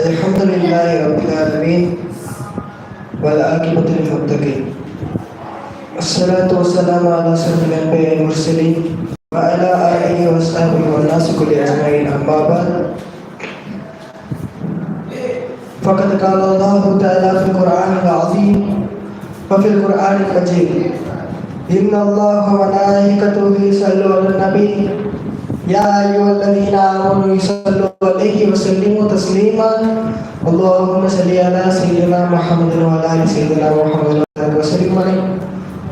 الحمد لله رب العالمين والعاقبة للمتقين الصلاة والسلام على سيد الأنبياء المرسلين وعلى آله وصحبه والناس كل أجمعين أما بعد۔ فقد قال الله تعالى في القرآن العظيم وفي القرآن المجيد إن الله وملائكته يصلون على النبي يا أيها الذين آمنوا يصلوا عليه وسلموا تسليما اللهم صل على سيدنا محمد وعلى آل سيدنا محمد وسلم عليه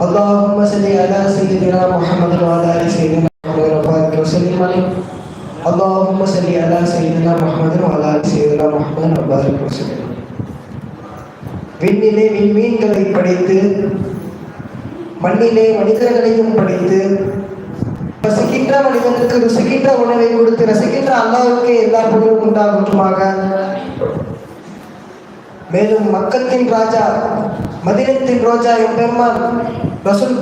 اللهم صل على سيدنا محمد وعلى آل سيدنا محمد وبارك وسلم عليه اللهم صل على سيدنا محمد وعلى آل سيدنا محمد وبارك وسلم விண்ணிலே விண்மீன்களை படைத்து மண்ணிலே மனிதர்களையும் படைத்து ரசிக்கின்ற மனிதனுக்கு ருசிக்கின்ற உணவை கொடுத்து ரசிக்கின்ற அல்லாவுக்கு எல்லா புகழும் உண்டாகட்டுமாக. மேலும் மக்கத்தின் ராஜா மதினத்தின் ரோஜா எம்பெருமான் ரசூல்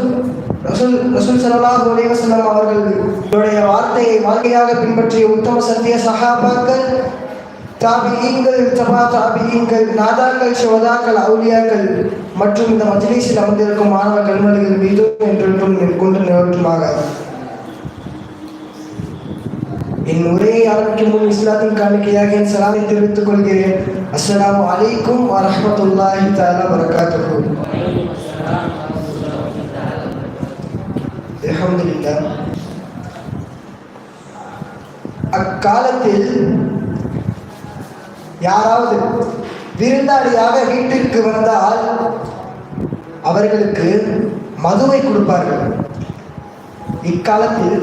ரசூல் ரசூல் சல்லாஹ் அலைவசல்லம் அவர்களுடைய வார்த்தையை வாழ்க்கையாக பின்பற்றிய உத்தம சத்திய சகாபாக்கள் தாபியீங்கள் தபா தாபியீங்கள் நாதாக்கள் சோதாக்கள் அவுலியாக்கள் மற்றும் இந்த மஜ்லிஸில் அமர்ந்திருக்கும் மாணவ கல்வழிகள் மீதும் என்றென்றும் கொண்டு நிகழ்த்துமாக என் உரையை ஆரம்பிக்கும் முன் இஸ்லாத்தின் காணிக்கையாக என் சலாமை தெரிவித்துக் கொள்கிறேன். அஸ்லாம் அலைக்கும் வரமத்துல்லாஹி தாலா வரகாத்துஹு அல்ஹம்துலில்லாஹ். அக்காலத்தில் யாராவது விருந்தாளியாக வீட்டிற்கு வந்தால் அவர்களுக்கு மதுவை கொடுப்பார்கள். இக்காலத்தில்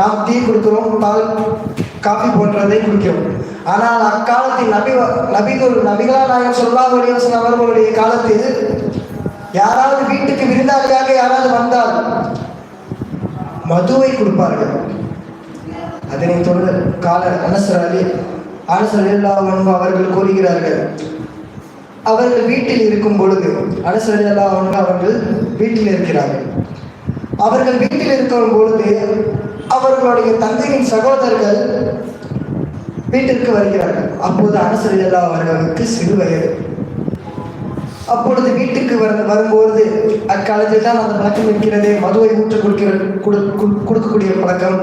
நாம் டீ கொடுக்கிறோம் பால் காஃபி போன்றதை குடிக்கிறோம். ஆனால் அக்காலத்தில் நபி நபிகள் நபிகளா நாயகம் சொல்லா வலிவசன் அவர்களுடைய காலத்தில் யாராவது வீட்டுக்கு விருந்தாளியாக யாராவது வந்தால் மதுவை கொடுப்பார்கள். அதனை தொடர்ந்து கால அனசர் அலி அனசர் அல்லாஹ் அவர்கள் கூறுகிறார்கள் அவர்கள் வீட்டில் இருக்கும் பொழுது அனசர் அல்லாஹ் அவர்கள் வீட்டில் இருக்கிறார்கள். அவர்கள் வீட்டில் இருக்கும் பொழுது அவர்களுடைய தந்தையின் சகோதரர்கள் வீட்டிற்கு வருகிறார்கள். அப்போது அனுசரிதல்லா அவர்களுக்கு சிறு வயது. அப்பொழுது வீட்டுக்கு வர வரும்போது அக்காலத்தில் தான் அந்த பழக்கம் இருக்கிறதே. மதுவை ஊற்றி கொடுக்கிற கொடு- கொடு- கொடுக்கக்கூடிய பழக்கம்.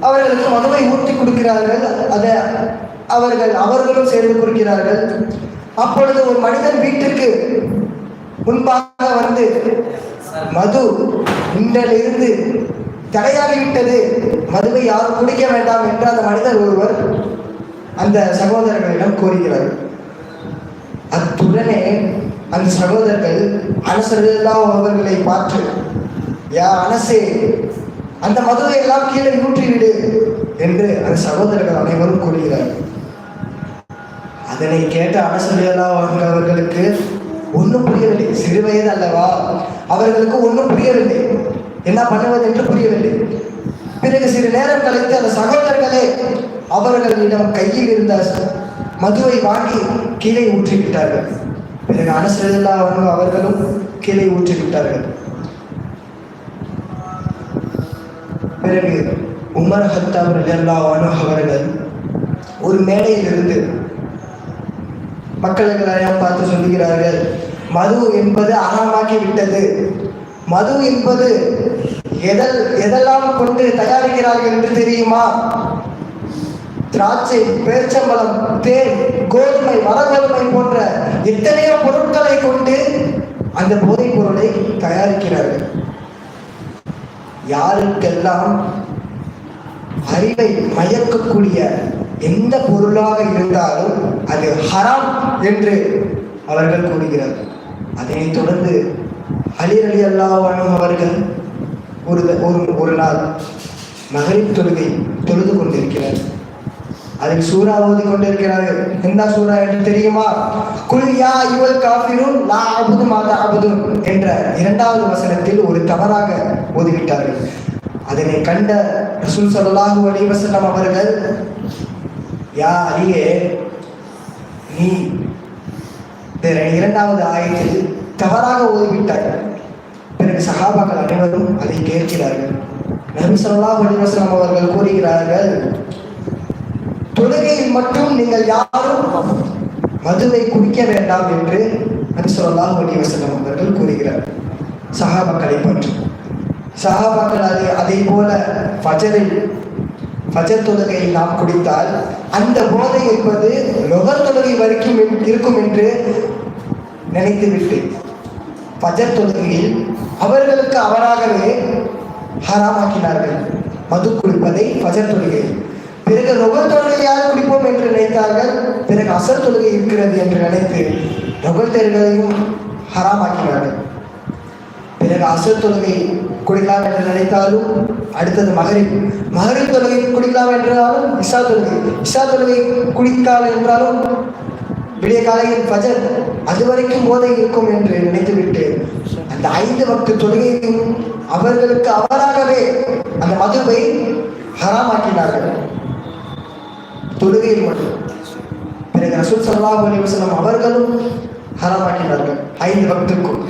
அவர்களுக்கு மதுவை ஊற்றி கொடுக்கிறார்கள். அதை அவர்கள் அவர்களும் சேர்ந்து கொடுக்கிறார்கள். அப்பொழுது ஒரு மனிதன் வீட்டிற்கு முன்பாக வந்து மது இன்றிலிருந்து தடையாகிவிட்டது. மதுவை யாரும் குடிக்க வேண்டாம் என்று அந்த மனிதர் ஒருவர் அந்த சகோதரர்களிடம் கூறுகிறார். அத்துடனே அந்த சகோதரர்கள் அனசரெல்லாம் அவர்களை பார்த்து யா அனசே அந்த மதுவை எல்லாம் கீழே ஊற்றிவிடு என்று அந்த சகோதரர்கள் அனைவரும் கூறுகிறார்கள் அதனை கேட்ட அனசரெல்லாம் அவர்களுக்கு ஒன்றும் புரியவில்லை சிறு வயது அல்லவா? அவர்களுக்கு ஒன்றும் புரியவில்லை. என்ன பண்ணுவது என்று புரியவில்லை. பிறகு சிறு நேரம் கழித்து அந்த சகோதரர்களே அவர்களிடம் கையில் இருந்த மதுவை வாங்கி கீழே ஊற்றிவிட்டார்கள். பிறகு அனசரில்லா அவர்களும் கீழே ஊற்றிவிட்டார்கள். பிறகு உமர் ஹத்தாப் ரலியல்லாஹு அவர்கள் ஒரு மேடையில் இருந்து மக்களுக்கெல்லாம் பார்த்து சொல்லுகிறார்கள் மது என்பது அறமாக்கி விட்டது மது என்பது எதல் எதெல்லாம் கொண்டு தயாரிக்கிறார்கள் என்று தெரியுமா? திராட்சை பேர்ச்சம்பழம் தேன் கோதுமை வரகோதுமை போன்ற எத்தனையோ பொருட்களை கொண்டு அந்த போதைப் பொருளை தயாரிக்கிறார்கள். யாருக்கெல்லாம் அறிவை மயக்கக்கூடிய எந்த பொருளாக இருந்தாலும் அது ஹராம் என்று அவர்கள் கூறுகிறார்கள். அதனைத் தொடர்ந்து அலி அலி அல்லாஹ் அவர்கள் ஒரு ஒரு ஒரு நாள் மகளிர் தொழுகை தொழுது கொண்டிருக்கிறார். அதில் சூறா ஓதி கொண்டிருக்கிறார்கள். என்ன சூறா என்று தெரியுமா? குல் யா யுவல் காஃபிரூன் லா அபுது மாதா அபுதுன் என்ற இரண்டாவது வசனத்தில் ஒரு தவறாக ஓதிவிட்டார்கள். அதனை கண்ட ரசூல் ஸல்லல்லாஹு அலி வசல்லம் அவர்கள் யா அலியே நீ இரண்டாவது ஆயத்தில் தவறாக ஓதிவிட்டாய் பிறகு சகாபாக்கள் அனைவரும் அதை கேட்கிறார்கள். நபி ஸல்லல்லாஹு அலைஹி அவர்கள் கூறுகிறார்கள் தொழுகையில் மட்டும் நீங்கள் யாரும் மதுவை குடிக்க வேண்டாம் என்று நபி ஸல்லல்லாஹு அலைஹி அவர்கள் கூறுகிறார். சகாபாக்களை பற்றி சகாபாக்கள் அது அதே போல ஃபஜரில் ஃபஜர் தொழுகையை நாம் குடித்தால் அந்த போதை என்பது லொகர் தொழுகை வரைக்கும் இருக்கும் என்று நினைத்துவிட்டு பஜர் தொழுகையில் அவர்களுக்கு அவராகவே ஹராமாக்கினார்கள். மது குடிப்பதை பஜர் தொழுகை. பிறகு ரொகல் தொழுகையால் குடிப்போம் என்று நினைத்தார்கள்? பிறகு அசர் தொழுகை இருக்கிறது என்று நினைத்து ரொகல் தேர்களையும் ஹராமாக்கினார்கள். பிறகு அசர் தொழுகை குடிக்கலாம் என்று நினைத்தாலும் அடுத்தது மகரிப் மகரிப் தொழுகை குடிக்கலாம் என்றாலும் இசா தொழுகை. இசா தொழுகை குடித்தால் என்றாலும் விடிய காலையில் ஃபஜர் அது வரைக்கும் போதை இருக்கும் என்று நினைத்துவிட்டு அந்த ஐந்து பக்து தொழுகையும் அவர்களுக்கு அவராகவே அந்த மதுவை ஹராமாக்கினார்கள். தொழுகையில் மட்டும். பிறகு ரசூல் சல்லாஹ் அலி வசலம் அவர்களும் ஹராமாக்கினார்கள். ஐந்து வக்துக்கும்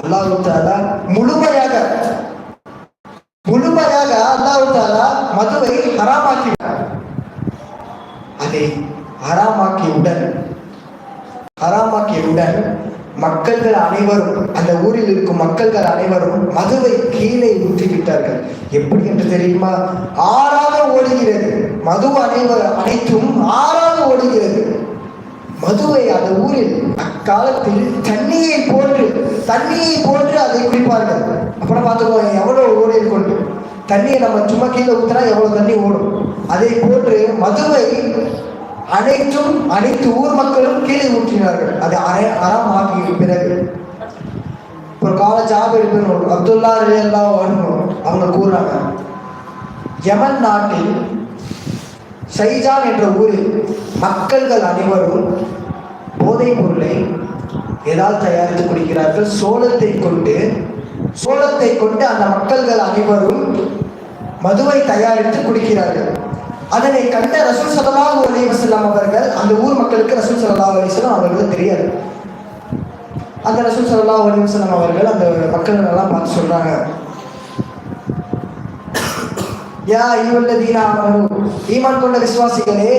அல்லாஹு அல்லாஹ் தாலா முழுமையாக முழுமையாக அல்லாஹு தாலா மதுவை ஹராமாக்கி அதை ஹராமாக்கியவுடன் ஹராமாக்கியவுடன் மக்கள்கள் அனைவரும் அந்த ஊரில் இருக்கும் மக்கள்கள் அனைவரும் மதுவை கீழே ஊற்றிவிட்டார்கள். எப்படி என்று தெரியுமா? ஆறாக ஓடுகிறது மது அனைவர் அனைத்தும் ஆறாக ஓடுகிறது மதுவை அந்த ஊரில் அக்காலத்தில் தண்ணியை போன்று தண்ணியை போன்று அதை குடிப்பார்கள். அப்புறம் பார்த்துக்கோ எவ்வளோ ஓடில் கொண்டு தண்ணியை நம்ம சும்மா கீழே ஊற்றினா எவ்வளோ தண்ணி ஓடும்? அதை போன்று மதுவை அனைத்தும் அனைத்து ஊர் மக்களும் கீழே ஊற்றினார்கள். அது அரை அறம் ஆகிய பிறகு. ஒரு கால ஜாப் எடுக்கணும் அப்துல்லா எல்லாம் வரணும் அவங்க கூறுறாங்க யமன் நாட்டில் சைஜான் என்ற ஊரில் மக்கள்கள் அனைவரும் போதைப் பொருளை எதால் தயாரித்து குடிக்கிறார்கள். சோளத்தை கொண்டு சோளத்தை கொண்டு அந்த மக்கள்கள் அனைவரும் மதுவை தயாரித்து குடிக்கிறார்கள். அதனை கண்ட ரசூல் ஸல்லல்லாஹு அலி வசல்லாம் அவர்கள் அந்த ஊர் மக்களுக்கு ரசூல் ஸல்லல்லாஹு அலைஹி அவர்களுக்கு தெரியாது. அந்த ரசூல் ஸல்லல்லாஹு அலி வசல்லாம் அவர்கள் அந்த மக்கள் எல்லாம் பார்த்து சொல்றாங்க. யா தீனா மனு ஈமான் கொண்ட விசுவாசிகளே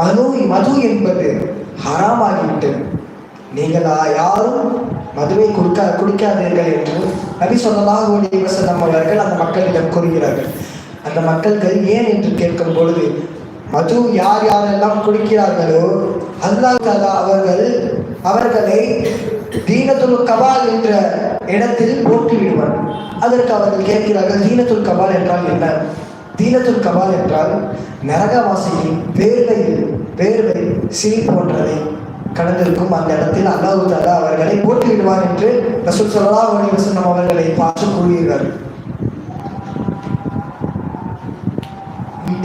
மது மது என்பது ஹராமாகிவிட்டது. நீங்கள் யாரும் மதுவை குடிக்க குடிக்காதீர்கள் என்று நபி சொல்லலாக அலைஹி வஸல்லம் அவர்கள் அந்த மக்களிடம் கூறுகிறார்கள். அந்த மக்கள்கள் ஏன் என்று கேட்கும் பொழுது மது யார் யாரெல்லாம் குடிக்கிறார்களோ அல்லாஹ் அவர்கள் அவர்களை தீனத்துல் கபால் என்ற இடத்தில் போட்டு விடுவார் அதற்கு அவர்கள் கேட்கிறார்கள் தீனத்துல் கபால் என்றால் என்ன? தீனத்துல் கபால் என்றால் நரகவாசியின் வேர்வையில் வேர்வை சிரி போன்றதை கடந்திருக்கும் அந்த இடத்தில் அல்லாஹ் தாலா அவர்களை போட்டுவிடுவார் என்று ரசூல் ஸல்லல்லாஹு அவர்களை பார்த்து கூறுகிறார்கள்.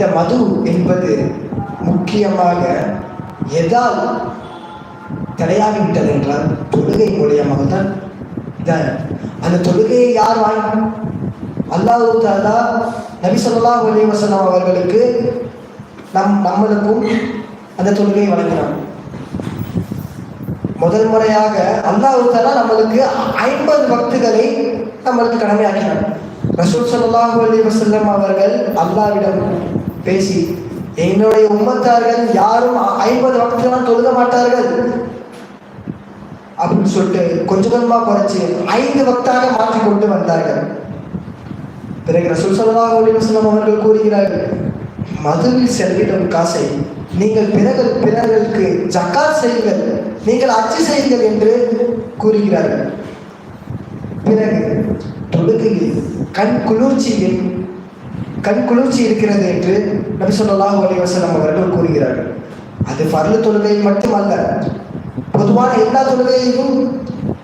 இந்த மது என்பது முக்கியமாக எதால் தடையாகிவிட்டது என்றால் தொழுகை மூலியமாக தான் இதான். அந்த தொழுகையை யார் வாங்கி அல்லாஹ் தாலா நபி சொல்லா ஒலி வசனம் அவர்களுக்கு நம் நம்மளுக்கும் அந்த தொழுகையை வழங்கினார் முதல் முறையாக அல்லாஹ் தாலா நம்மளுக்கு ஐம்பது பக்துகளை நம்மளுக்கு கடமையாக்கினார் ரசூல் சல்லாஹூ அலி வசல்லம் அவர்கள் அல்லாவிடம் பேசி என்னுடைய உம்மத்தார்கள் யாரும் ஐம்பது வக்துலாம் தொழுக மாட்டார்கள். அப்படின்னு சொல்லிட்டு கொஞ்ச கொஞ்சமா குறைச்சு ஐந்து வக்தாக மாற்றி கொண்டு வந்தார்கள். பிறகு ரசூல் ஸல்லல்லாஹு அலைஹி அவர்கள் கூறுகிறார்கள் மதுவில் செலவிடும் காசை நீங்கள் பிறகு பிறர்களுக்கு ஜக்காத் செய்யுங்கள் நீங்கள் அச்சு செய்யுங்கள் என்று கூறுகிறார்கள். பிறகு தொழுகையில் கண் குளிர்ச்சியில் கண் குளிர்ச்சி இருக்கிறது என்று நபி ஸல்லல்லாஹு அலைஹி அவர்கள் கூறுகிறார்கள். அது பரல தொழுகை மட்டுமல்ல பொதுவான எல்லா தொழுகையிலும்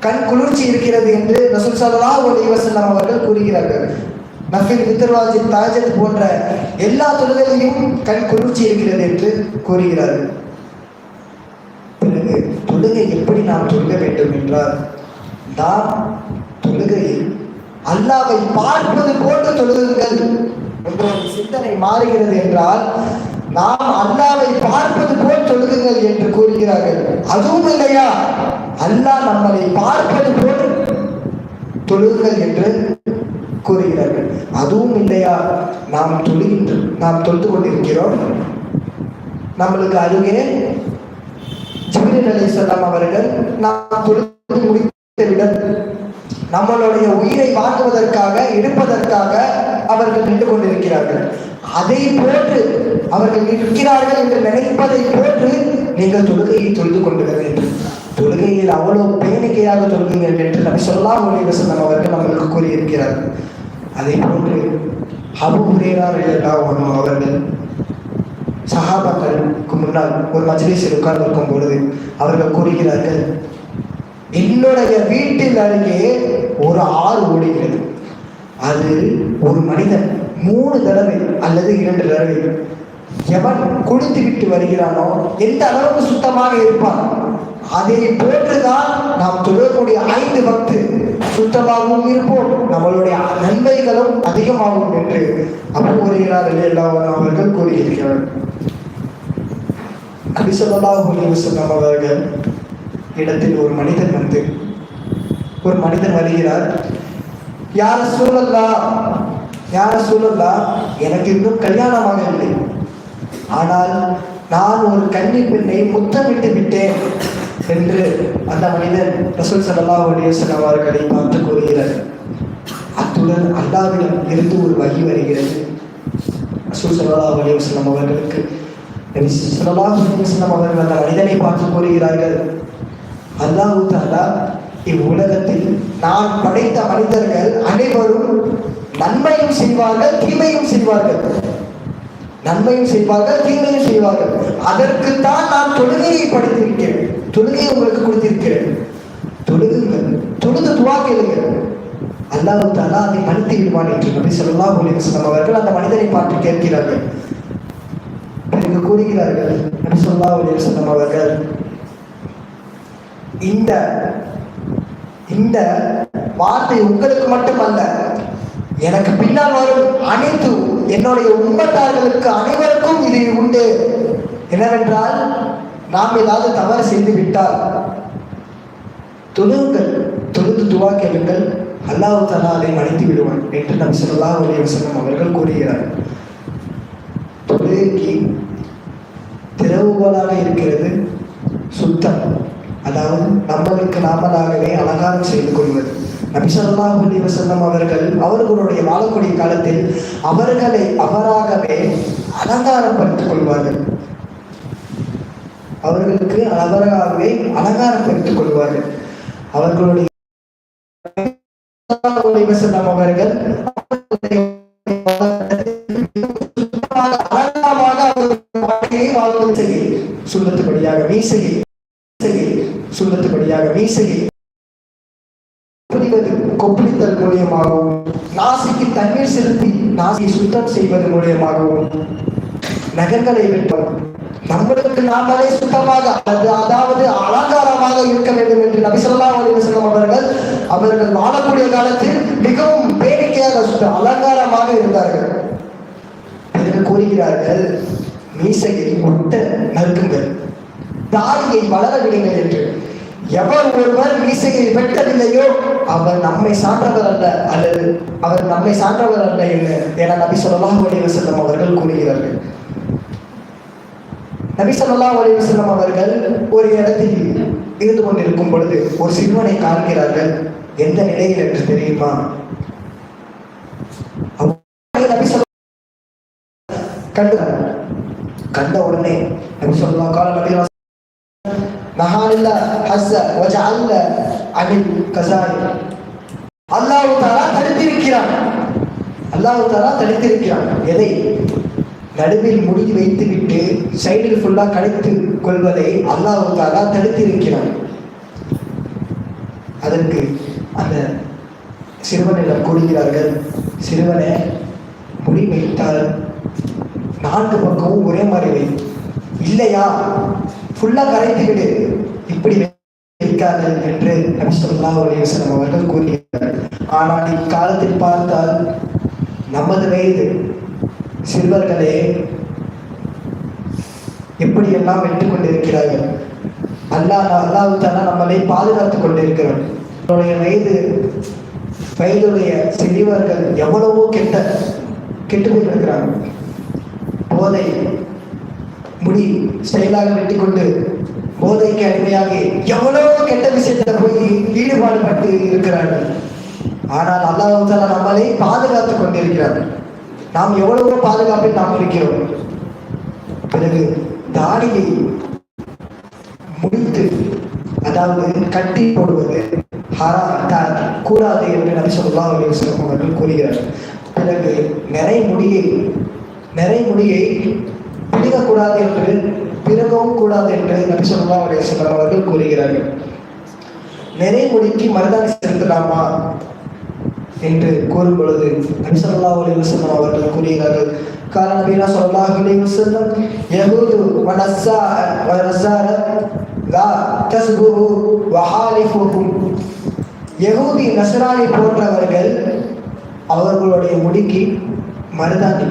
கண் குளிர்ச்சி இருக்கிறது என்று ரசூல் ஸல்லல்லாஹு அலைஹி அவர்கள் கூறுகிறார்கள். நஃபில் வித்ரவாஜி தாஜத் போன்ற எல்லா தொழுகையிலும் கண் குளிர்ச்சி இருக்கிறது என்று கூறுகிறார்கள். பிறகு தொழுகை எப்படி நாம் தொழுக வேண்டும் என்றால் நாம் தொழுகையில் அல்லாவை பார்ப்பது போன்ற தொழுகுங்கள் என்ற சிந்தனை மாறுகிறது என்றால் நாம் அல்லாவை பார்ப்பது போல் தொழுகுங்கள் என்று கூறுகிறார்கள். அதுவும் இல்லையா? அல்லாஹ் நம்மளை பார்ப்பது போல் தொழுகுங்கள் என்று கூறுகிறார்கள். அதுவும் இல்லையா? நாம் தொழுகின்ற நாம் தொழுது கொண்டிருக்கிறோம். நம்மளுக்கு அருகே ஜிப்ரீல் அலைஹிஸ்ஸலாம் அவர்கள் நாம் தொழுது முடித்தவுடன் நம்மளுடைய உயிரை வாங்குவதற்காக எடுப்பதற்காக அவர்கள் நின்று கொண்டிருக்கிறார்கள் அதை போன்று அவர்கள் இருக்கிறார்கள் என்று நினைப்பதை போன்று நீங்கள் தொழுகையை தொழுது கொண்டிருக்க வேண்டும். தொழுகையில் அவ்வளவு பேணிக்கையாக தொழுகுங்கள் என்று நம்ம ஸல்லல்லாஹு அலைஹி அவர்கள் அவர்களுக்கு கூறியிருக்கிறார்கள். அதை போன்று அபு ஹுரேரா ரலியல்லாஹு அவர்கள் சகாபாக்களுக்கு முன்னால் ஒரு மஜ்லிஸில் உட்கார்ந்திருக்கும் பொழுது அவர்கள் கூறுகிறார்கள் என்னுடைய வீட்டில் அருகே ஒரு ஆறு ஓடுகிறது அது ஒரு மனிதன் மூணு தடவை அல்லது இரண்டு தடவை எவன் குளித்து விட்டு வருகிறானோ எந்த அளவுக்கு சுத்தமாக இருப்பான்? அதை போன்றுதான் நாம் தொழக்கூடிய ஐந்து பக்து சுத்தமாகவும் இருப்போம். நம்மளுடைய நன்மைகளும் அதிகமாகும் என்று அபு வருகிறார் அவர்கள் கூறியிருக்கிறார். நபிசல்லாஹு அலைஹி அவர்கள் இடத்தில் ஒரு மனிதன் வந்து ஒரு மனிதன் வருகிறார். யார சூழல்லா யார சூழல்லா எனக்கு இன்னும் கல்யாணமாகவில்லை ஆனால் நான் ஒரு கன்னி பெண்ணை முத்தமிட்டு விட்டேன் என்று அந்த மனிதன் ரசூல் சல்லா அலைஹி அவர்களை பார்த்து கூறுகிறார். அத்துடன் அல்லாவிடம் இருந்து ஒரு வகி வருகிறது. ரசூல் சல்லா அலைஹி அவர்களுக்கு நபி ஸல்லல்லாஹு அவர்கள் அந்த மனிதனை பார்த்து கூறுகிறார்கள். அல்லாஹூ தாலா இவ்வுலகத்தில் நான் படைத்த மனிதர்கள் அனைவரும் நன்மையும் செய்வார்கள் தீமையும் செய்வார்கள். நன்மையும் செய்வார்கள் தீமையும் செய்வார்கள். அதற்குத்தான் நான் தொழுகையை படுத்திருக்கிறேன். தொழுகையை உங்களுக்கு கொடுத்திருக்கிறேன். தொழுகுங்கள் தொழுது துவா கேளுங்கள். அல்லாஹ் தாலா அதை மன்னித்து விடுவான் என்று நபி சொல்லா அலைஹி அவர்கள் அந்த மனிதனை பார்த்து கேட்கிறார்கள். பிறகு கூறுகிறார்கள் நபி சொல்லா அலைஹி அவர்கள் இந்த இந்த வார்த்தை உங்களுக்கு மட்டுமல்ல எனக்கு பின்னால் வரும் அனைத்து என்னுடைய உண்மத்தார்களுக்கு அனைவருக்கும் இது உண்டு. என்னவென்றால் நாம் ஏதாவது தவறு செய்து விட்டால் தொழுங்கள் தொழுது துவா கேளுங்கள் அல்லாஹ் தலா அதை மன்னித்து விடுவான் என்று நம் சொல்லா அலைஹி வசனம் அவர்கள் கூறுகிறார். தொழுகைக்கு திறவுகோலாக இருக்கிறது சுத்தம். அதாவது நம்மளுக்கு நாமளாகவே அலங்காரம் செய்து கொள்வது. நபி ஸல்லல்லாஹு அவர்கள் அவர்களுடைய வாழக்கூடிய காலத்தில் அவர்களை அவராகவே அலங்காரப்படுத்திக் கொள்வார்கள். அவர்களுக்கு அவராகவே அலங்காரப்படுத்திக் கொள்வார்கள். அவர்களுடைய அவர்கள் அலங்காரமாக அவர்கள் வாழ்க்கையை வாழ்வது சரி சொல்லத்துபடியாக மீசையை மீசையை கொப்பளித்தல் மூலியமாகவும் நாசிக்கு தண்ணீர் செலுத்தி நாசியை சுத்தம் செய்வது மூலியமாகவும் நகங்களை வெட்டும் நம்மளுக்கு நாமளே சுத்தமாக அது அதாவது அலங்காரமாக இருக்க வேண்டும் என்று நபிசல்லா ஸல்லல்லாஹு அவர்கள் அவர்கள் வாழக்கூடிய காலத்தில் மிகவும் வேடிக்கையாக சுத்த அலங்காரமாக இருந்தார்கள். என்று கூறுகிறார்கள் மீசையை ஒட்ட நறுக்குங்கள். தாடியை வளர விடுங்கள் என்று. எவர் ஒருவர் மீசையை வெட்டவில்லையோ அவர் நம்மை சான்றவர் அல்ல அல்லது அவர் நம்மை சான்றவர் அல்ல என்று என நபி ஸல்லல்லாஹு அலைஹி வஸல்லம் அவர்கள் கூறுகிறார்கள். நபி ஸல்லல்லாஹு அலைஹி வஸல்லம் அவர்கள் ஒரு இடத்தில் இருந்து கொண்டிருக்கும் பொழுது ஒரு சிறுவனை காண்கிறார்கள். எந்த நிலையில் என்று தெரியுமா? கண்டு கண்ட உடனே நபி சொல்லலாம் கால நபி நஹானில்ல ஹஸ்ஸ வஜஅல்ல அனில் கஸாய் அல்லாஹ் தஆலா தடுத்திருக்கிறான் அல்லாஹ் தஆலா தடுத்திருக்கிறான் எதை நடுவில் முடி வைத்துவிட்டு சைடில் ஃபுல்லாக கடித்து கொள்வதை அல்லாஹ் தஆலா தடுத்திருக்கிறான் அதற்கு அந்த சிறுவனிடம் கூறுகிறார்கள் சிறுவனை முடி வைத்தால் நான்கு பக்கமும் ஒரே மாதிரி வை இல்லையா ஃபுல்லா கரைத்துக்கிடு இப்படி வைக்காது என்று நபி ஸல்லல்லாஹு அவர்கள் கூறுகிறார்கள். ஆனால் இக்காலத்தில் பார்த்தால் நமது வயது சிறுவர்களே எப்படியெல்லாம் வெற்றி கொண்டிருக்கிறார்கள்? அல்லாஹ் அல்லாஹ் நம்மளை பாதுகாத்துக் கொண்டிருக்கிறோம் நம்முடைய வயது வயதுடைய சிறியவர்கள் எவ்வளவோ கெட்ட கெட்டு கொண்டிருக்கிறாங்க போதை முடி ஸ்டைலாக வெட்டி கொண்டு போதைக்கு அடிமையாக எவ்வளவு கெட்ட விஷயத்துல போய் ஈடுபாடு பட்டு இருக்கிறார்கள். ஆனால் அல்லாஹால நம்மளை பாதுகாத்துக் கொண்டிருக்கிறார். நாம் எவ்வளவோ பாதுகாப்பில் நாம் இருக்கிறோம். பிறகு தாடியை முடித்து அதாவது கட்டி போடுவது த- கூடாது என்று நபி சொல்லா அலைஹி வஸல்லம் அவர்கள் கூறுகிறார். பிறகு நிறை முடியை நிறை முடியை பிடிக்கக்கூடாது என்று பிறகவும் கூடாது என்று நபி சொல்லா உடைய அவர்கள் கூறுகிறார்கள். நிறைமுடிக்கு மருதாணி செலுத்தலாமா என்று கூறும் பொழுது நபிசல்லா ஸல்லல்லாஹு அலைஹி அவர்கள் கூறுகிறார்கள். கால நபினா சொல்லா அலைஹி வஸல்லம் யஹூது வ நஸ்ஸா லா தஸ்புஹு வ ஹாலிஃபுஹும். போன்றவர்கள் அவர்களுடைய முடிக்கு மருதாணி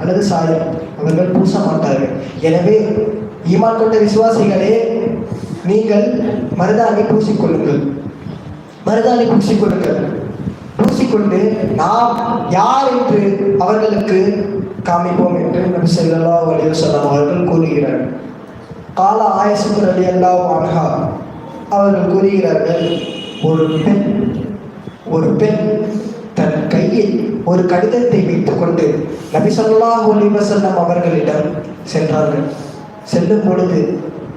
அல்லது சாயம் அவர்கள் பூச மாட்டார்கள் எனவே ஈமான் கொண்ட விசுவாசிகளே நீங்கள் மருதாணி பூசிக்கொள்ளுங்கள். மருதாணி பூசிக்கொள்ளுங்கள். பூசிக்கொண்டு நாம் யார் என்று அவர்களுக்கு காமிப்போம் என்று நபி செல்லல்லா அலைஹி அவர்கள் கூறுகிறார். கால ஆயசுக்கு அலி அல்லா அன்ஹா அவர்கள் கூறுகிறார்கள் ஒரு பெண் ஒரு பெண் தன் கையில் ஒரு கடிதத்தை வைத்துக் கொண்டு நபிசல்லாஹ் அலிவசல்லம் அவர்களிடம் சென்றார்கள். செல்லும் பொழுது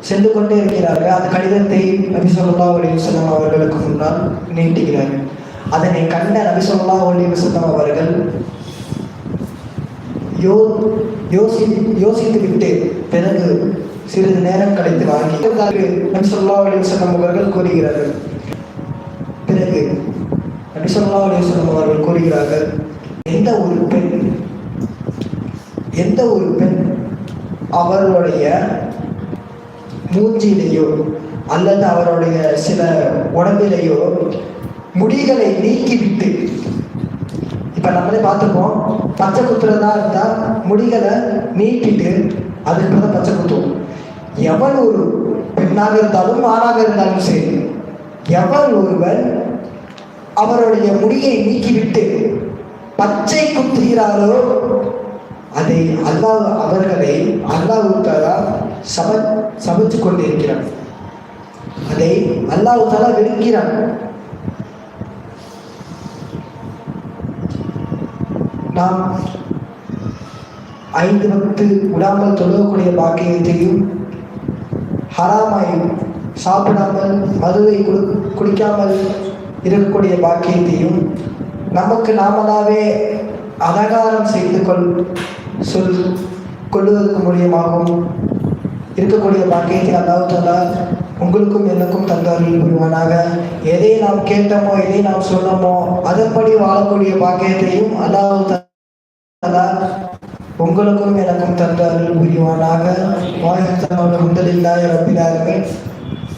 சென்று கொண்டே இருக்கிறார்கள். அந்த கடிதத்தை நபிசல்லா அலிவசல்லம் அவர்களுக்கு முன்னால் நீட்டுகிறார்கள். அதனை கண்ட நபிசல்லா அலிவசல்லம் அவர்கள் யோ யோசி யோசித்து விட்டு பிறகு சிறிது நேரம் கழித்து வாங்கி நபிசல்லா அலிவசல்லம் அவர்கள் கூறுகிறார்கள். பிறகு நபி சொல்லா அலைஹி அவர்கள் கூறுகிறார்கள். எந்த ஒரு பெண் எந்த ஒரு பெண் அவர்களுடைய மூஞ்சியிலேயோ அல்லது அவருடைய சில உடம்பிலேயோ முடிகளை நீக்கிவிட்டு இப்போ நம்மளே பார்த்துப்போம் பச்சை குத்துறதா இருந்தால் முடிகளை நீட்டிட்டு அதுக்கு தான் பச்சை குத்துவோம் எவன் ஒரு பெண்ணாக இருந்தாலும் ஆணாக இருந்தாலும் சரி எவன் ஒருவர் அவருடைய முடியை நீக்கிவிட்டு பச்சை குத்துகிறாரோ அதை அல்லாஹ் அவர்களை அல்லாஹ் தாலா சம சமைத்து கொண்டிருக்கிறார் அதை அல்லாஹ் தாலா நாம் ஐந்து வக்து விடாமல் தொழுகக்கூடிய பாக்கியத்தையும் ஹராமாய் சாப்பிடாமல் மதுவை குடிக்காமல் இருக்கக்கூடிய பாக்கியத்தையும் நமக்கு நாமளாவே அலங்காரம் செய்து கொள் சொல் கொள்வதற்கு மூலியமாகவும் இருக்கக்கூடிய பாக்கியத்தை அல்லாஹாலா உங்களுக்கும் எனக்கும் தந்தார்கள் புரிவானாக எதை நாம் கேட்டோமோ எதை நாம் சொன்னோமோ அதன்படி வாழக்கூடிய பாக்கியத்தையும் அல்லாஹ் உங்களுக்கும் எனக்கும் தந்தார்கள் புரிவானாக வாழ்த்தலில்லாஹி ரப்பில்